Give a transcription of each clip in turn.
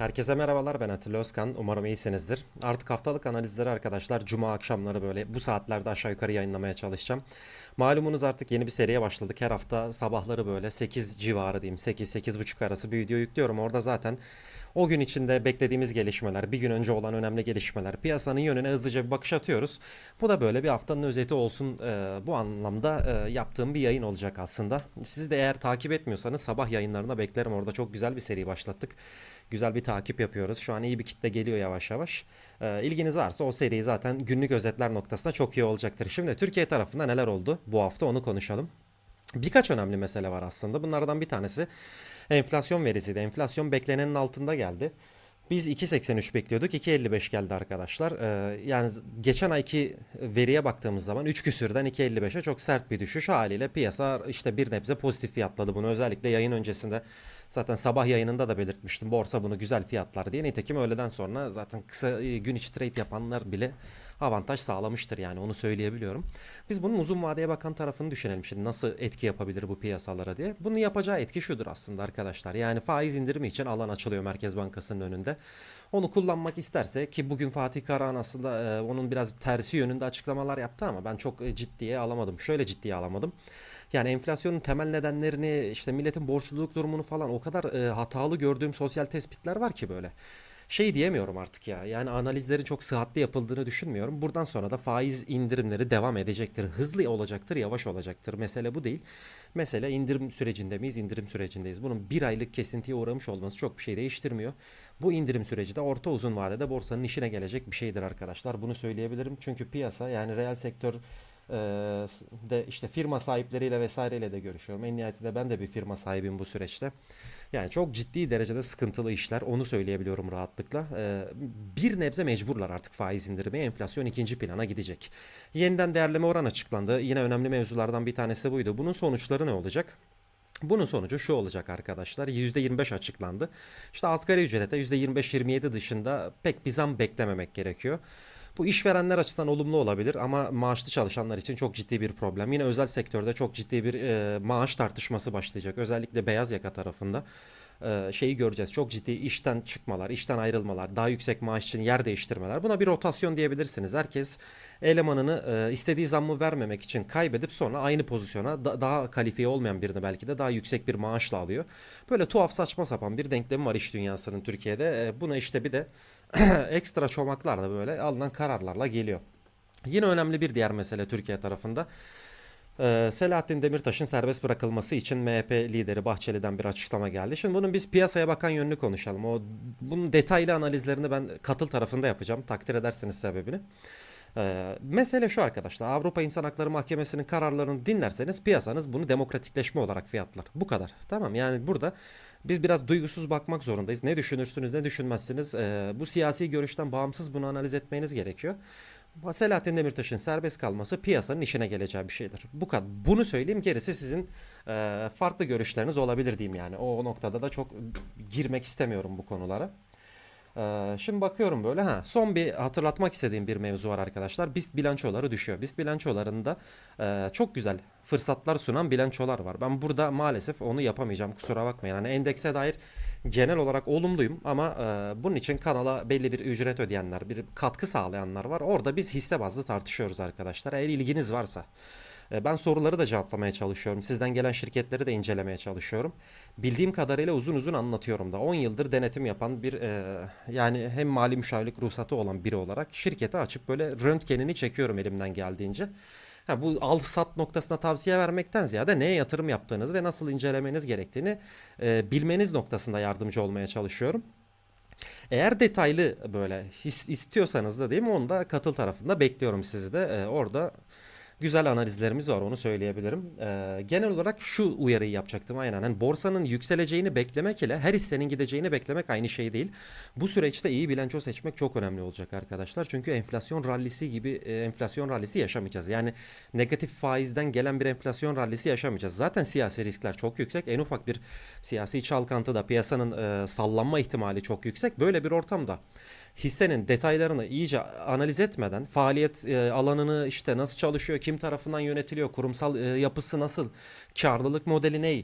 Herkese merhabalar ben Atilla Özkan. Umarım iyisinizdir. Artık haftalık analizleri arkadaşlar Cuma akşamları böyle bu saatlerde aşağı yukarı yayınlamaya çalışacağım. Malumunuz artık yeni bir seriye başladık. Her hafta sabahları böyle 8 civarı diyeyim 8-8.30 arası bir video yüklüyorum. Orada zaten o gün içinde beklediğimiz gelişmeler, bir gün önce olan önemli gelişmeler, piyasanın yönüne hızlıca bir bakış atıyoruz. Bu da böyle bir haftanın özeti olsun. Ee, bu anlamda e, yaptığım bir yayın olacak aslında. Siz de eğer takip etmiyorsanız sabah yayınlarına beklerim. Orada çok güzel bir seri başlattık. Güzel bir takip yapıyoruz. Şu an iyi bir kitle geliyor yavaş yavaş. Ee, ilginiz varsa o seri zaten günlük özetler noktasında çok iyi olacaktır. Şimdi Türkiye tarafında neler oldu bu hafta onu konuşalım. Birkaç önemli mesele var aslında. Bunlardan bir tanesi enflasyon verisiydi. Enflasyon beklenenin altında geldi. Biz 2.83 bekliyorduk. 2.55 geldi arkadaşlar. Ee, yani geçen ayki veriye baktığımız zaman 3 küsürden 2.55'e çok sert bir düşüş haliyle piyasa işte bir nebze pozitif fiyatladı bunu. Özellikle yayın öncesinde zaten sabah yayınında da belirtmiştim. Borsa bunu güzel fiyatlar diye. Nitekim öğleden sonra zaten kısa e, gün içi trade yapanlar bile avantaj sağlamıştır yani onu söyleyebiliyorum. Biz bunun uzun vadeye bakan tarafını düşünelim şimdi nasıl etki yapabilir bu piyasalara diye. Bunun yapacağı etki şudur aslında arkadaşlar. Yani faiz indirimi için alan açılıyor Merkez Bankası'nın önünde. Onu kullanmak isterse ki bugün Fatih Karahan aslında e, onun biraz tersi yönünde açıklamalar yaptı ama ben çok e, ciddiye alamadım. Şöyle ciddiye alamadım. Yani enflasyonun temel nedenlerini işte milletin borçluluk durumunu falan o kadar e, hatalı gördüğüm sosyal tespitler var ki böyle şey diyemiyorum artık ya. Yani analizlerin çok sıhhatli yapıldığını düşünmüyorum. Buradan sonra da faiz indirimleri devam edecektir. Hızlı olacaktır, yavaş olacaktır. Mesele bu değil. Mesele indirim sürecinde miyiz? İndirim sürecindeyiz. Bunun bir aylık kesintiye uğramış olması çok bir şey değiştirmiyor. Bu indirim süreci de orta uzun vadede borsanın işine gelecek bir şeydir arkadaşlar. Bunu söyleyebilirim. Çünkü piyasa yani reel sektör de işte firma sahipleriyle vesaireyle de görüşüyorum. En nihayetinde ben de bir firma sahibiyim bu süreçte. Yani çok ciddi derecede sıkıntılı işler. Onu söyleyebiliyorum rahatlıkla. Bir nebze mecburlar artık faiz indirmeye. Enflasyon ikinci plana gidecek. Yeniden değerleme oran açıklandı. Yine önemli mevzulardan bir tanesi buydu. Bunun sonuçları ne olacak? Bunun sonucu şu olacak arkadaşlar. %25 açıklandı. İşte asgari ücrete %25-27 dışında pek bir zam beklememek gerekiyor. Bu işverenler açısından olumlu olabilir ama maaşlı çalışanlar için çok ciddi bir problem. Yine özel sektörde çok ciddi bir e, maaş tartışması başlayacak. Özellikle beyaz yaka tarafında e, şeyi göreceğiz. Çok ciddi işten çıkmalar, işten ayrılmalar, daha yüksek maaş için yer değiştirmeler. Buna bir rotasyon diyebilirsiniz. Herkes elemanını e, istediği zammı vermemek için kaybedip sonra aynı pozisyona da- daha kalifiye olmayan birini belki de daha yüksek bir maaşla alıyor. Böyle tuhaf saçma sapan bir denklemi var iş dünyasının Türkiye'de. E, buna işte bir de ekstra çomaklarla böyle alınan kararlarla geliyor. Yine önemli bir diğer mesele Türkiye tarafında. Ee, Selahattin Demirtaş'ın serbest bırakılması için MHP lideri Bahçeli'den bir açıklama geldi. Şimdi bunun biz piyasaya bakan yönünü konuşalım. O bunun detaylı analizlerini ben katıl tarafında yapacağım. Takdir edersiniz sebebini. Ee, mesele şu arkadaşlar. Avrupa İnsan Hakları Mahkemesi'nin kararlarını dinlerseniz piyasanız bunu demokratikleşme olarak fiyatlar. Bu kadar. Tamam yani burada biz biraz duygusuz bakmak zorundayız. Ne düşünürsünüz ne düşünmezsiniz. Ee, bu siyasi görüşten bağımsız bunu analiz etmeniz gerekiyor. Selahattin Demirtaş'ın serbest kalması piyasanın işine geleceği bir şeydir. Bu kadar. Bunu söyleyeyim gerisi sizin e, farklı görüşleriniz olabilir diyeyim yani. O noktada da çok girmek istemiyorum bu konulara. Ee, şimdi bakıyorum böyle ha son bir hatırlatmak istediğim bir mevzu var arkadaşlar. BIST bilançoları düşüyor. BIST bilançolarında e, çok güzel fırsatlar sunan bilançolar var. Ben burada maalesef onu yapamayacağım kusura bakmayın. Yani endekse dair genel olarak olumluyum ama e, bunun için kanala belli bir ücret ödeyenler, bir katkı sağlayanlar var. Orada biz hisse bazlı tartışıyoruz arkadaşlar. Eğer ilginiz varsa. E, Ben soruları da cevaplamaya çalışıyorum. Sizden gelen şirketleri de incelemeye çalışıyorum. Bildiğim kadarıyla uzun uzun anlatıyorum da. 10 yıldır denetim yapan bir e, yani hem mali müşavirlik ruhsatı olan biri olarak şirketi açıp böyle röntgenini çekiyorum elimden geldiğince. Ha, bu al sat noktasına tavsiye vermekten ziyade neye yatırım yaptığınız ve nasıl incelemeniz gerektiğini e, bilmeniz noktasında yardımcı olmaya çalışıyorum. Eğer detaylı böyle istiyorsanız da değil mi onu da katıl tarafında bekliyorum sizi de. Ee, orada güzel analizlerimiz var onu söyleyebilirim. Ee, genel olarak şu uyarıyı yapacaktım aynen. Hani borsanın yükseleceğini beklemek ile her hissenin gideceğini beklemek aynı şey değil. Bu süreçte iyi bilanço seçmek çok önemli olacak arkadaşlar. Çünkü enflasyon rallisi gibi e, enflasyon rallisi yaşamayacağız. Yani negatif faizden gelen bir enflasyon rallisi yaşamayacağız. Zaten siyasi riskler çok yüksek. En ufak bir siyasi çalkantıda piyasanın e, sallanma ihtimali çok yüksek. Böyle bir ortamda hissenin detaylarını iyice analiz etmeden faaliyet e, alanını işte nasıl çalışıyor, kim tarafından yönetiliyor, kurumsal e, yapısı nasıl, karlılık modeli ne,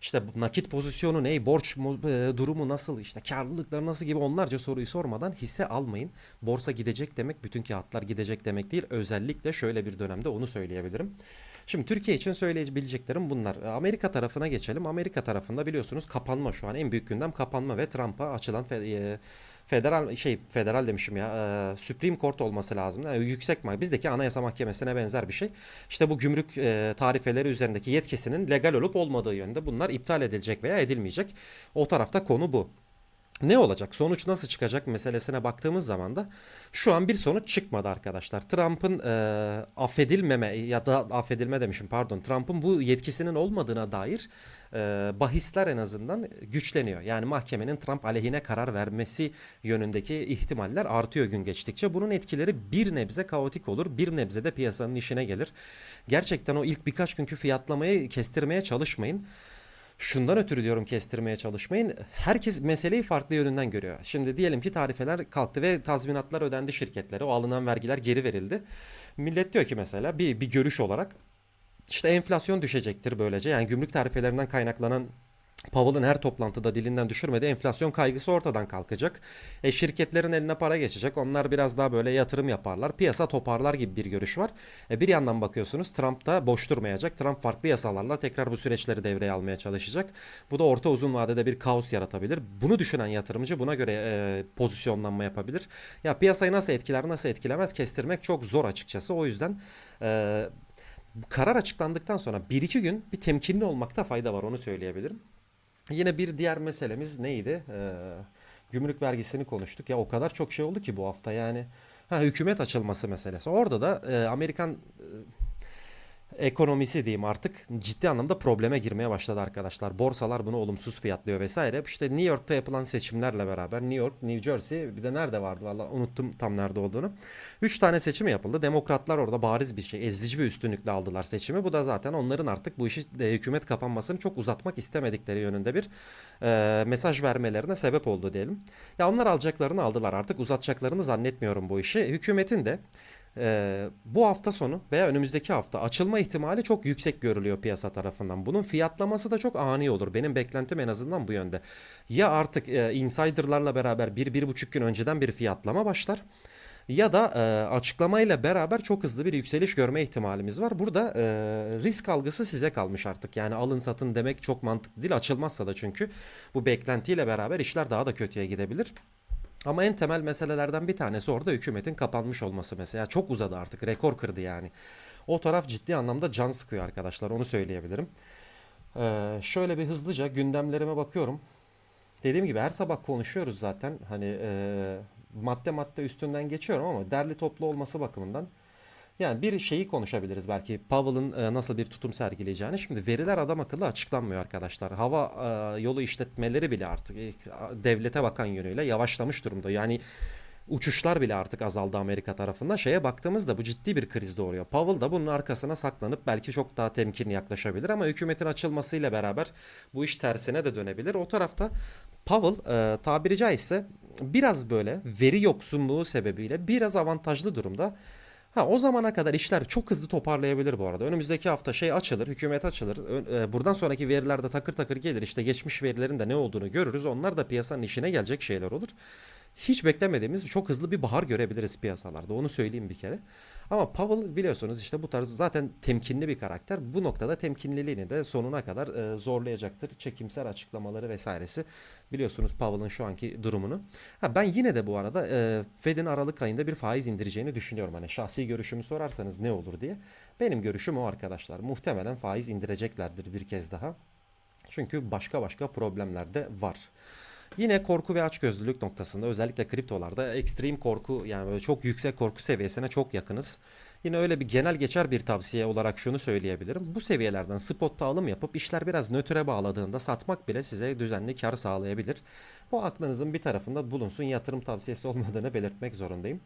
işte nakit pozisyonu ne, borç e, durumu nasıl, işte karlılıkları nasıl gibi onlarca soruyu sormadan hisse almayın. Borsa gidecek demek bütün kağıtlar gidecek demek değil. Özellikle şöyle bir dönemde onu söyleyebilirim. Şimdi Türkiye için söyleyebileceklerim bunlar. E, Amerika tarafına geçelim. Amerika tarafında biliyorsunuz kapanma şu an en büyük gündem kapanma ve Trump'a açılan e, federal şey federal demişim ya e, Supreme Court olması lazım. Yani yüksek mahkeme bizdeki Anayasa Mahkemesi'ne benzer bir şey. İşte bu gümrük e, tarifeleri üzerindeki yetkisinin legal olup olmadığı yönde bunlar iptal edilecek veya edilmeyecek. O tarafta konu bu. Ne olacak? Sonuç nasıl çıkacak meselesine baktığımız zaman da şu an bir sonuç çıkmadı arkadaşlar. Trump'ın e, affedilmeme ya da affedilme demişim pardon. Trump'ın bu yetkisinin olmadığına dair e, bahisler en azından güçleniyor. Yani mahkemenin Trump aleyhine karar vermesi yönündeki ihtimaller artıyor gün geçtikçe. Bunun etkileri bir nebze kaotik olur, bir nebze de piyasanın işine gelir. Gerçekten o ilk birkaç günkü fiyatlamayı kestirmeye çalışmayın. Şundan ötürü diyorum kestirmeye çalışmayın. Herkes meseleyi farklı yönünden görüyor. Şimdi diyelim ki tarifeler kalktı ve tazminatlar ödendi şirketlere. O alınan vergiler geri verildi. Millet diyor ki mesela bir, bir görüş olarak işte enflasyon düşecektir böylece. Yani gümrük tarifelerinden kaynaklanan Powell'ın her toplantıda dilinden düşürmediği enflasyon kaygısı ortadan kalkacak. E, şirketlerin eline para geçecek. Onlar biraz daha böyle yatırım yaparlar. Piyasa toparlar gibi bir görüş var. E, bir yandan bakıyorsunuz Trump da boş durmayacak. Trump farklı yasalarla tekrar bu süreçleri devreye almaya çalışacak. Bu da orta uzun vadede bir kaos yaratabilir. Bunu düşünen yatırımcı buna göre e, pozisyonlanma yapabilir. Ya piyasayı nasıl etkiler nasıl etkilemez kestirmek çok zor açıkçası. O yüzden e, karar açıklandıktan sonra 1-2 gün bir temkinli olmakta fayda var onu söyleyebilirim. Yine bir diğer meselemiz neydi? Ee, gümrük vergisini konuştuk. Ya o kadar çok şey oldu ki bu hafta yani. Ha, hükümet açılması meselesi. Orada da e, Amerikan e, ekonomisi diyeyim artık ciddi anlamda probleme girmeye başladı arkadaşlar. Borsalar bunu olumsuz fiyatlıyor vesaire. İşte New York'ta yapılan seçimlerle beraber New York, New Jersey bir de nerede vardı valla unuttum tam nerede olduğunu. 3 tane seçim yapıldı. Demokratlar orada bariz bir şey, ezici bir üstünlükle aldılar seçimi. Bu da zaten onların artık bu işi e, hükümet kapanmasını çok uzatmak istemedikleri yönünde bir e, mesaj vermelerine sebep oldu diyelim. Ya onlar alacaklarını aldılar artık uzatacaklarını zannetmiyorum bu işi. Hükümetin de ee, bu hafta sonu veya önümüzdeki hafta açılma ihtimali çok yüksek görülüyor piyasa tarafından. Bunun fiyatlaması da çok ani olur. Benim beklentim en azından bu yönde. Ya artık e, insiderlarla beraber bir, bir buçuk gün önceden bir fiyatlama başlar. Ya da e, açıklamayla beraber çok hızlı bir yükseliş görme ihtimalimiz var. Burada e, risk algısı size kalmış artık. Yani alın satın demek çok mantıklı değil. Açılmazsa da çünkü bu beklentiyle beraber işler daha da kötüye gidebilir. Ama en temel meselelerden bir tanesi orada hükümetin kapanmış olması mesela. Çok uzadı artık. Rekor kırdı yani. O taraf ciddi anlamda can sıkıyor arkadaşlar. Onu söyleyebilirim. Ee, şöyle bir hızlıca gündemlerime bakıyorum. Dediğim gibi her sabah konuşuyoruz zaten. Hani e, madde madde üstünden geçiyorum ama derli toplu olması bakımından. Yani bir şeyi konuşabiliriz belki Powell'ın e, nasıl bir tutum sergileyeceğini. Şimdi veriler adam akıllı açıklanmıyor arkadaşlar. Hava e, yolu işletmeleri bile artık e, devlete bakan yönüyle yavaşlamış durumda. Yani uçuşlar bile artık azaldı Amerika tarafından. Şeye baktığımızda bu ciddi bir kriz doğuruyor. Powell da bunun arkasına saklanıp belki çok daha temkinli yaklaşabilir ama hükümetin açılmasıyla beraber bu iş tersine de dönebilir. O tarafta Powell e, tabiri caizse biraz böyle veri yoksunluğu sebebiyle biraz avantajlı durumda. Ha o zamana kadar işler çok hızlı toparlayabilir bu arada. Önümüzdeki hafta şey açılır, hükümet açılır. E, Buradan sonraki veriler de takır takır gelir. İşte geçmiş verilerin de ne olduğunu görürüz. Onlar da piyasanın işine gelecek şeyler olur. Hiç beklemediğimiz çok hızlı bir bahar görebiliriz piyasalarda. Onu söyleyeyim bir kere. Ama Powell biliyorsunuz işte bu tarz zaten temkinli bir karakter. Bu noktada temkinliliğini de sonuna kadar e, zorlayacaktır. Çekimsel açıklamaları vesairesi. Biliyorsunuz Powell'ın şu anki durumunu. Ha, ben yine de bu arada e, Fed'in Aralık ayında bir faiz indireceğini düşünüyorum. Hani şahsi görüşümü sorarsanız ne olur diye. Benim görüşüm o arkadaşlar. Muhtemelen faiz indireceklerdir bir kez daha. Çünkü başka başka problemler de var. Yine korku ve açgözlülük noktasında özellikle kriptolarda ekstrem korku yani böyle çok yüksek korku seviyesine çok yakınız. Yine öyle bir genel geçer bir tavsiye olarak şunu söyleyebilirim. Bu seviyelerden spotta alım yapıp işler biraz nötre bağladığında satmak bile size düzenli kar sağlayabilir. Bu aklınızın bir tarafında bulunsun yatırım tavsiyesi olmadığını belirtmek zorundayım.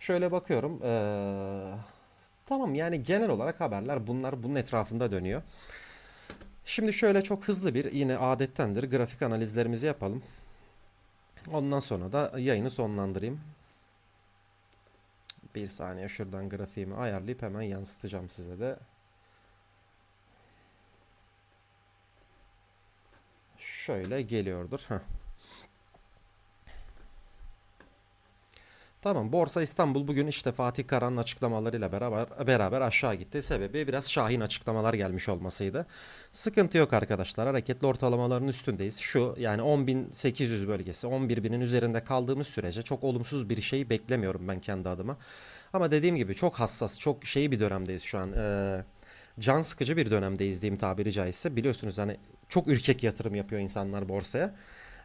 Şöyle bakıyorum. Ee, tamam yani genel olarak haberler bunlar bunun etrafında dönüyor. Şimdi şöyle çok hızlı bir yine adettendir grafik analizlerimizi yapalım. Ondan sonra da yayını sonlandırayım. Bir saniye şuradan grafiğimi ayarlayıp hemen yansıtacağım size de. şöyle geliyordur. Heh. Tamam Borsa İstanbul bugün işte Fatih Karan'ın açıklamalarıyla beraber beraber aşağı gitti. Sebebi biraz şahin açıklamalar gelmiş olmasıydı. Sıkıntı yok arkadaşlar. Hareketli ortalamaların üstündeyiz. Şu yani 10.800 bölgesi 11.000'in üzerinde kaldığımız sürece çok olumsuz bir şey beklemiyorum ben kendi adıma. Ama dediğim gibi çok hassas, çok şey bir dönemdeyiz şu an. Ee, can sıkıcı bir dönemdeyiz diyeyim tabiri caizse. Biliyorsunuz hani çok ürkek yatırım yapıyor insanlar borsaya.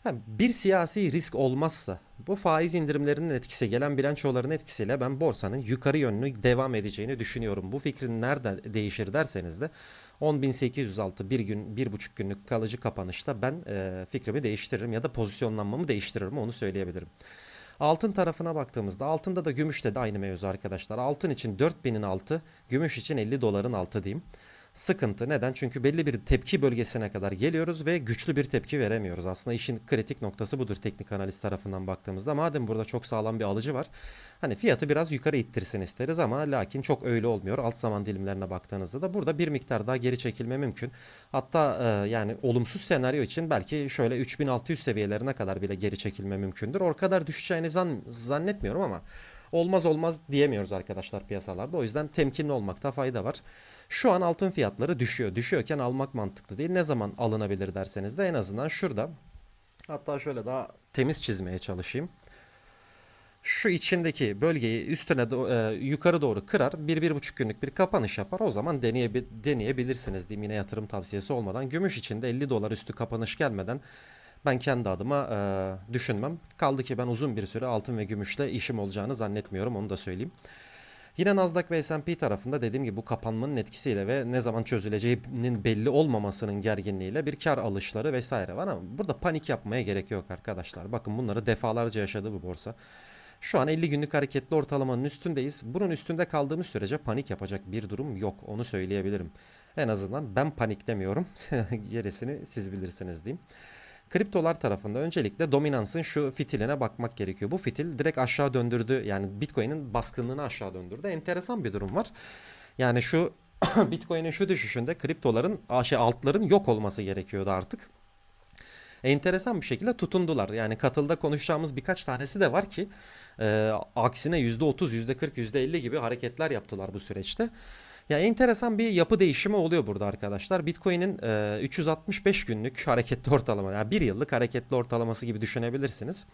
Bir siyasi risk olmazsa bu faiz indirimlerinin etkisi gelen bilançoların etkisiyle ben borsanın yukarı yönlü devam edeceğini düşünüyorum. Bu fikrin nerede değişir derseniz de 10.806 bir gün bir buçuk günlük kalıcı kapanışta ben e, fikrimi değiştiririm ya da pozisyonlanmamı değiştiririm onu söyleyebilirim. Altın tarafına baktığımızda altında da gümüşte de aynı mevzu arkadaşlar. Altın için 4000'in altı, gümüş için 50 doların altı diyeyim. Sıkıntı neden? Çünkü belli bir tepki bölgesine kadar geliyoruz ve güçlü bir tepki veremiyoruz. Aslında işin kritik noktası budur teknik analiz tarafından baktığımızda. Madem burada çok sağlam bir alıcı var. Hani fiyatı biraz yukarı ittirsin isteriz ama lakin çok öyle olmuyor. Alt zaman dilimlerine baktığınızda da burada bir miktar daha geri çekilme mümkün. Hatta e, yani olumsuz senaryo için belki şöyle 3600 seviyelerine kadar bile geri çekilme mümkündür. O kadar düşeceğini zan, zannetmiyorum ama olmaz olmaz diyemiyoruz arkadaşlar piyasalarda. O yüzden temkinli olmakta fayda var. Şu an altın fiyatları düşüyor. Düşüyorken almak mantıklı değil. Ne zaman alınabilir derseniz de en azından şurada. Hatta şöyle daha temiz çizmeye çalışayım. Şu içindeki bölgeyi üstüne do- e, yukarı doğru kırar. Bir, bir buçuk günlük bir kapanış yapar. O zaman deneyebi- deneyebilirsiniz diyeyim yine yatırım tavsiyesi olmadan. Gümüş içinde 50 dolar üstü kapanış gelmeden ben kendi adıma e, düşünmem. Kaldı ki ben uzun bir süre altın ve gümüşle işim olacağını zannetmiyorum onu da söyleyeyim. Yine Nasdaq ve S&P tarafında dediğim gibi bu kapanmanın etkisiyle ve ne zaman çözüleceğinin belli olmamasının gerginliğiyle bir kar alışları vesaire var ama burada panik yapmaya gerek yok arkadaşlar. Bakın bunları defalarca yaşadı bu borsa. Şu an 50 günlük hareketli ortalamanın üstündeyiz. Bunun üstünde kaldığımız sürece panik yapacak bir durum yok. Onu söyleyebilirim. En azından ben paniklemiyorum. Gerisini siz bilirsiniz diyeyim. Kriptolar tarafında öncelikle dominansın şu fitiline bakmak gerekiyor. Bu fitil direkt aşağı döndürdü. Yani Bitcoin'in baskınlığını aşağı döndürdü. Enteresan bir durum var. Yani şu Bitcoin'in şu düşüşünde kriptoların şey altların yok olması gerekiyordu artık. Enteresan bir şekilde tutundular. Yani katılda konuşacağımız birkaç tanesi de var ki e, aksine %30, %40, %50 gibi hareketler yaptılar bu süreçte. Ya enteresan bir yapı değişimi oluyor burada arkadaşlar. Bitcoin'in e, 365 günlük hareketli ortalama, yani bir yıllık hareketli ortalaması gibi düşünebilirsiniz.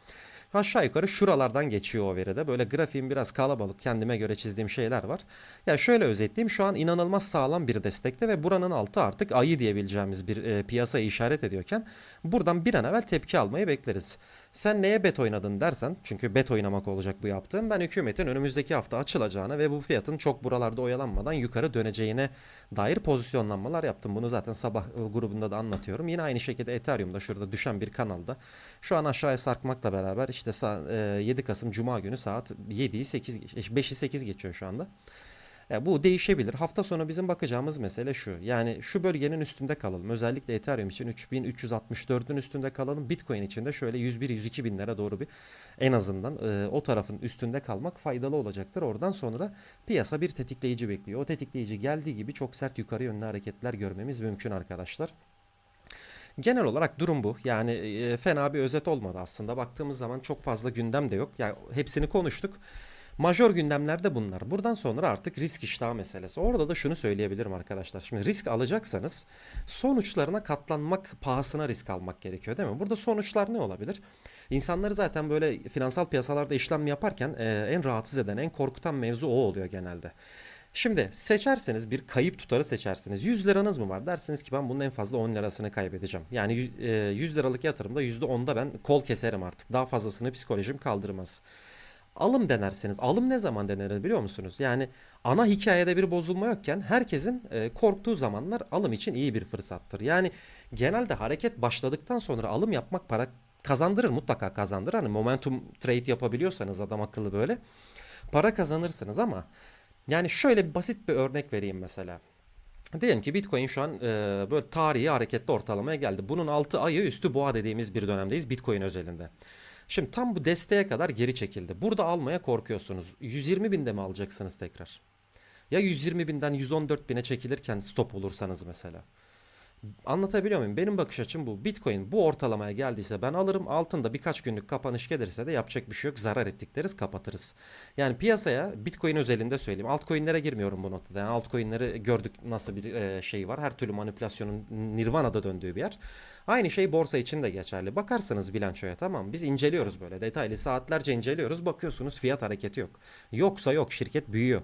Aşağı yukarı şuralardan geçiyor o veride. Böyle grafiğim biraz kalabalık. Kendime göre çizdiğim şeyler var. Ya şöyle özetleyeyim. Şu an inanılmaz sağlam bir destekte ve buranın altı artık ayı diyebileceğimiz bir e, piyasayı işaret ediyorken buradan bir an evvel tepki almayı bekleriz. Sen neye bet oynadın dersen çünkü bet oynamak olacak bu yaptığım. Ben hükümetin önümüzdeki hafta açılacağını ve bu fiyatın çok buralarda oyalanmadan yukarı döneceğine dair pozisyonlanmalar yaptım. Bunu zaten sabah e, grubunda da anlatıyorum. Yine aynı şekilde Ethereum'da şurada düşen bir kanalda şu an aşağıya sarkmakla beraber işte sa- e, 7 Kasım Cuma günü saat 7'yi 8 5'i 8 geçiyor şu anda. Ya bu değişebilir. Hafta sonu bizim bakacağımız mesele şu. Yani şu bölgenin üstünde kalalım. Özellikle Ethereum için 3364'ün üstünde kalalım. Bitcoin için de şöyle 101-102 binlere doğru bir en azından e, o tarafın üstünde kalmak faydalı olacaktır. Oradan sonra piyasa bir tetikleyici bekliyor. O tetikleyici geldiği gibi çok sert yukarı yönlü hareketler görmemiz mümkün arkadaşlar. Genel olarak durum bu. Yani e, fena bir özet olmadı aslında. Baktığımız zaman çok fazla gündem de yok. Yani hepsini konuştuk. Majör gündemlerde bunlar. Buradan sonra artık risk iştahı meselesi. Orada da şunu söyleyebilirim arkadaşlar. Şimdi risk alacaksanız sonuçlarına katlanmak pahasına risk almak gerekiyor değil mi? Burada sonuçlar ne olabilir? İnsanları zaten böyle finansal piyasalarda işlem yaparken e, en rahatsız eden, en korkutan mevzu o oluyor genelde. Şimdi seçerseniz bir kayıp tutarı seçersiniz. 100 liranız mı var? Dersiniz ki ben bunun en fazla 10 lirasını kaybedeceğim. Yani y- e, 100 liralık yatırımda %10'da ben kol keserim artık. Daha fazlasını psikolojim kaldırmaz. Alım denersiniz. Alım ne zaman denir biliyor musunuz? Yani ana hikayede bir bozulma yokken herkesin e, korktuğu zamanlar alım için iyi bir fırsattır. Yani genelde hareket başladıktan sonra alım yapmak para kazandırır mutlaka kazandırır. Hani momentum trade yapabiliyorsanız adam akıllı böyle para kazanırsınız ama yani şöyle basit bir örnek vereyim mesela. Diyelim ki Bitcoin şu an e, böyle tarihi hareketli ortalamaya geldi. Bunun altı ayı üstü boğa dediğimiz bir dönemdeyiz Bitcoin özelinde. Şimdi tam bu desteğe kadar geri çekildi. Burada almaya korkuyorsunuz. 120 binde mi alacaksınız tekrar? Ya 120 binden 114 bine çekilirken stop olursanız mesela. Anlatabiliyor muyum? Benim bakış açım bu. Bitcoin bu ortalamaya geldiyse ben alırım. Altında birkaç günlük kapanış gelirse de yapacak bir şey yok. Zarar ettik deriz kapatırız. Yani piyasaya Bitcoin özelinde söyleyeyim. Altcoin'lere girmiyorum bu noktada. Yani altcoin'leri gördük nasıl bir e, şey var. Her türlü manipülasyonun nirvana'da döndüğü bir yer. Aynı şey borsa için de geçerli. Bakarsınız bilançoya tamam? Biz inceliyoruz böyle detaylı saatlerce inceliyoruz. Bakıyorsunuz fiyat hareketi yok. Yoksa yok şirket büyüyor.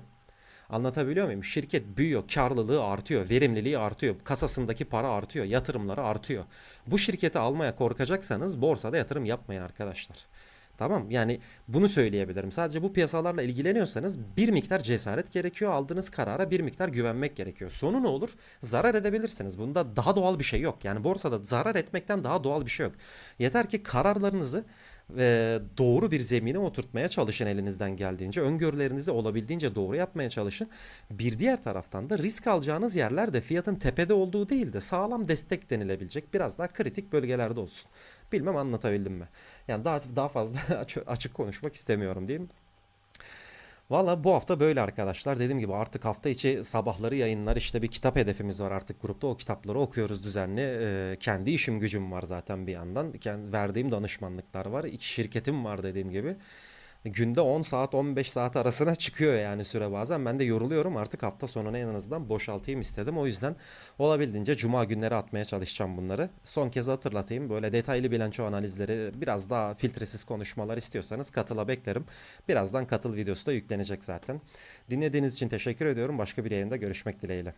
Anlatabiliyor muyum? Şirket büyüyor, karlılığı artıyor, verimliliği artıyor, kasasındaki para artıyor, yatırımları artıyor. Bu şirketi almaya korkacaksanız borsada yatırım yapmayın arkadaşlar. Tamam yani bunu söyleyebilirim. Sadece bu piyasalarla ilgileniyorsanız bir miktar cesaret gerekiyor. Aldığınız karara bir miktar güvenmek gerekiyor. Sonu ne olur? Zarar edebilirsiniz. Bunda daha doğal bir şey yok. Yani borsada zarar etmekten daha doğal bir şey yok. Yeter ki kararlarınızı e, doğru bir zemine oturtmaya çalışın elinizden geldiğince. Öngörülerinizi olabildiğince doğru yapmaya çalışın. Bir diğer taraftan da risk alacağınız yerler de fiyatın tepede olduğu değil de sağlam destek denilebilecek biraz daha kritik bölgelerde olsun. Bilmem anlatabildim mi? Yani daha daha fazla açı- açık konuşmak istemiyorum diyeyim. Valla bu hafta böyle arkadaşlar. Dediğim gibi artık hafta içi sabahları yayınlar işte bir kitap hedefimiz var artık grupta. O kitapları okuyoruz düzenli. Ee, kendi işim gücüm var zaten bir yandan. Kendi, verdiğim danışmanlıklar var. İki şirketim var dediğim gibi. Günde 10 saat 15 saat arasına çıkıyor yani süre bazen. Ben de yoruluyorum artık hafta sonuna en azından boşaltayım istedim. O yüzden olabildiğince cuma günleri atmaya çalışacağım bunları. Son kez hatırlatayım. Böyle detaylı bilanço analizleri biraz daha filtresiz konuşmalar istiyorsanız katıla beklerim. Birazdan katıl videosu da yüklenecek zaten. Dinlediğiniz için teşekkür ediyorum. Başka bir yayında görüşmek dileğiyle.